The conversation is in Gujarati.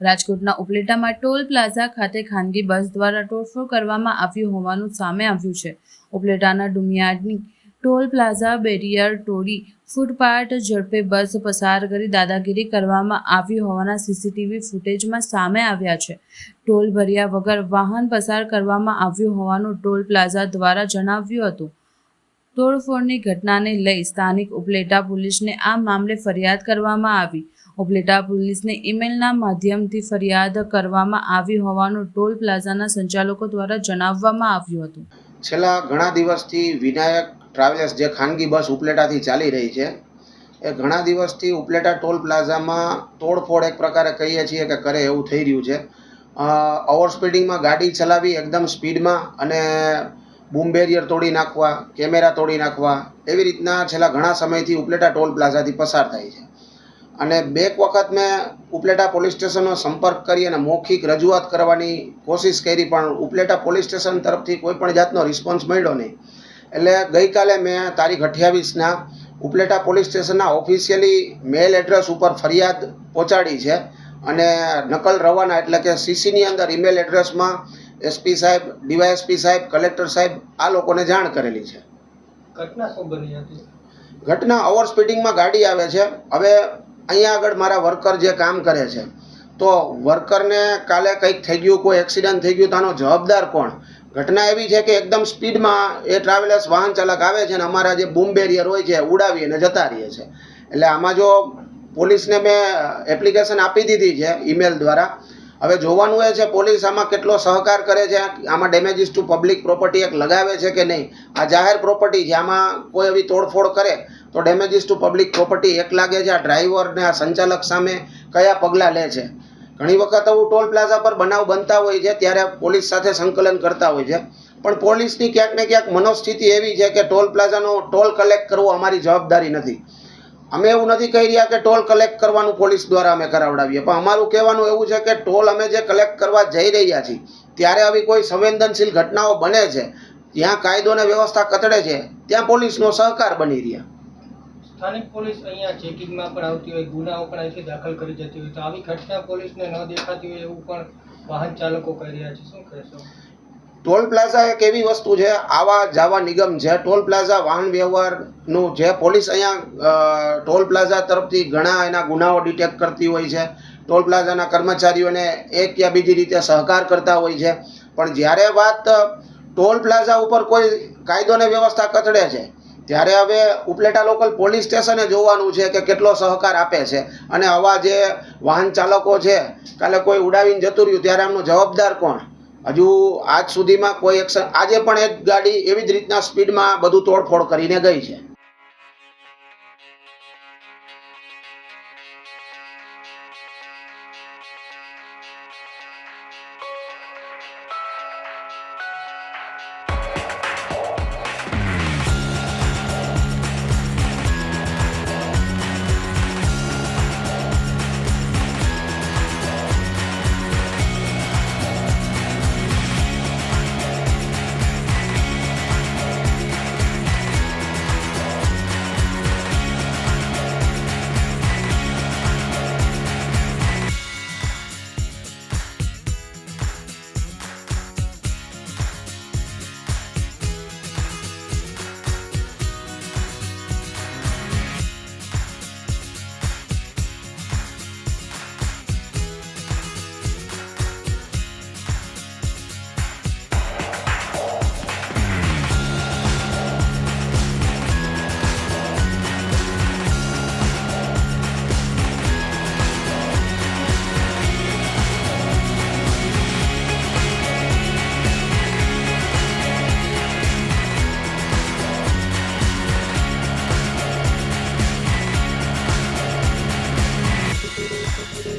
રાજકોટના ઉપલેટામાં ટોલ પ્લાઝા ખાતે ખાનગી બસ દ્વારા તોડફોડ કરવામાં આવ્યું હોવાનું સામે આવ્યું છે. ઉપલેટાના ડુમિયાડની ટોલ પ્લાઝા બેરિયર તોડી ફૂટપાથ ઝડપે બસ પસાર કરી દાદાગીરી કરવામાં આવી હોવાના સીસીટીવી ફૂટેજમાં સામે આવ્યા છે. ટોલ ભર્યા વગર વાહન પસાર કરવામાં આવ્યું હોવાનું ટોલ પ્લાઝા દ્વારા જણાવ્યું હતું. તોડફોડની ઘટનાને લઈ સ્થાનિક ઉપલેટા પોલીસને આ મામલે ફરિયાદ કરવામાં આવી. ઉપલેટા પોલીસને ઈમેલના માધ્યમથી ફરિયાદ કરવામાં આવી હોવાનું ટોલ પ્લાઝાના સંચાલકો દ્વારા જણાવવામાં આવ્યું હતું. છેલ્લા ઘણા દિવસથી વિનાયક ટ્રાવેલ્સ જે ખાનગી બસ ઉપલેટાથી ચાલી રહી છે, એ ઘણા દિવસથી ઉપલેટા ટોલ પ્લાઝામાં તોડફોડ એક પ્રકારે કહીએ છીએ કે કરે એવું થઈ રહ્યું છે. ઓવર સ્પીડિંગમાં ગાડી ચલાવી એકદમ સ્પીડમાં અને બૂમ બેરિયર તોડી નાખવા, કેમેરા તોડી નાખવા, એવી રીતના છેલ્લા ઘણા સમયથી ઉપલેટા ટોલ પ્લાઝાથી પસાર થાય છે. અને બેક વખત મેં ઉપલેટા પોલીસ સ્ટેશનનો સંપર્ક કરી અને મૌખિક રજૂઆત કરવાની કોશિશ કરી, પણ ઉપલેટા પોલીસ સ્ટેશન તરફથી કોઈ પણ જાતનો રિસ્પોન્સ મળ્યો નહીં. એટલે ગઈકાલે મેં તારીખ અઠ્યાવીસના ઉપલેટા પોલીસ સ્ટેશનના ઓફિશિયલી મેલ એડ્રેસ ઉપર ફરિયાદ પહોંચાડી છે. અને નકલ રવાના એટલે કે સીસીની અંદર ઈમેલ એડ્રેસમાં એસપી સાહેબ ડીવાયએસપી સાહેબ કલેક્ટર સાહેબ આ લોકોને જાણ કરેલી છે. ઘટના શું બની હતી? ઘટના ઓવર સ્પીડિંગમાં ગાડી આવે છે. હવે અહીંયા આગળ મારા વર્કર જે કામ કરે છે તો વર્કરને કાલે કંઈક થઈ ગયું કોઈ એક્સિડન્ટ થઈ ગયું તો આનો જવાબદાર કોણ? ઘટના એવી છે કે એકદમ સ્પીડમાં એ ટ્રાવેલર્સ વાહન ચાલક આવે છે અને અમારા જે બૂમ બેરિયર હોય છે ઉડાવી અને જતા રહીએ છે. એટલે આમાં જો પોલીસને મેં એપ્લિકેશન આપી દીધી છે ઈમેલ દ્વારા હવે જોવાનું એ છે, પોલીસ આમાં કેટલો સહકાર કરે છે, આમાં ડેમેજીસ ટુ પબ્લિક પ્રોપર્ટી એક લગાવે છે કે નહીં? આ જાહેર પ્રોપર્ટી આમાં કોઈ એવી તોડફોડ કરે, તો ડેમેજીસ ટુ પબ્લિક પ્રોપર્ટી એક લાગે છે, આ ડ્રાઈવર ને આ સંચાલક સામે કયા પગલાં લે છે? ઘણી વખત આવું ટોલ પ્લાઝા પર બનાવ બનતા હોય છે, ત્યારે પોલીસ સાથે સંકલન કરતા હોય છે. પણ પોલીસની ક્યાંક ને ક્યાંક મનોસ્થિતિ એવી છે કે ટોલ પ્લાઝાનો ટોલ કલેક્ટ કરવો અમારી જવાબદારી નથી. અમે એવું નથી કહી રહ્યા કે ટોલ કલેક્ટ કરવાનું પોલીસ દ્વારા અમે કરાવડાવીએ, પણ અમારું કહેવાનું એવું છે કે ટોલ અમે જે કલેક્ટ કરવા જઈ રહ્યા છીએ, ત્યારે આવી કોઈ સંવેદનશીલ ઘટનાઓ બને છે? ત્યાં કાયદો અને વ્યવસ્થા કતડે છે, ત્યાં પોલીસનો સહકાર બની રહ્યા. સ્થાનિક પોલીસ અહીંયા ચેકિંગમાં પણ આવતી હોય, ગુનાઓ પણ અહીંથી દાખલ કરી જતી હોય, તો આવી ઘટના પોલીસને ન દેખાતી હોય એવું પણ વાહન ચાલકો કહી રહ્યા છે. શું કહેશો? ટોલ પ્લાઝા એક એવી વસ્તુ છે, આવા જાવા નિગમ છે, ટોલ પ્લાઝા વાહન વ્યવહારનું જે પોલીસ અહીંયા ટોલ પ્લાઝા તરફથી ઘણા એના ગુનાઓ ડિટેક્ટ કરતી હોય છે. ટોલ પ્લાઝાના કર્મચારીઓને એક યા બીજી રીતે સહકાર કરતા હોય છે. પણ જ્યારે વાત ટોલ પ્લાઝા ઉપર કોઈ કાયદો અને વ્યવસ્થા કચડે છે, ત્યારે હવે ઉપલેટા લોકલ પોલીસ સ્ટેશને જોવાનું છે કે કેટલો સહકાર આપે છે. અને આવા જે વાહન ચાલકો છે, કાલે કોઈ ઉડાવીને જતું રહ્યું, ત્યારે આમનો જવાબદાર કોણ? હજુ આજ સુધીમાં કોઈ એક્શન આજે પણ એક ગાડી એવી જ રીતના સ્પીડમાં બધું તોડફોડ કરીને ગઈ છે.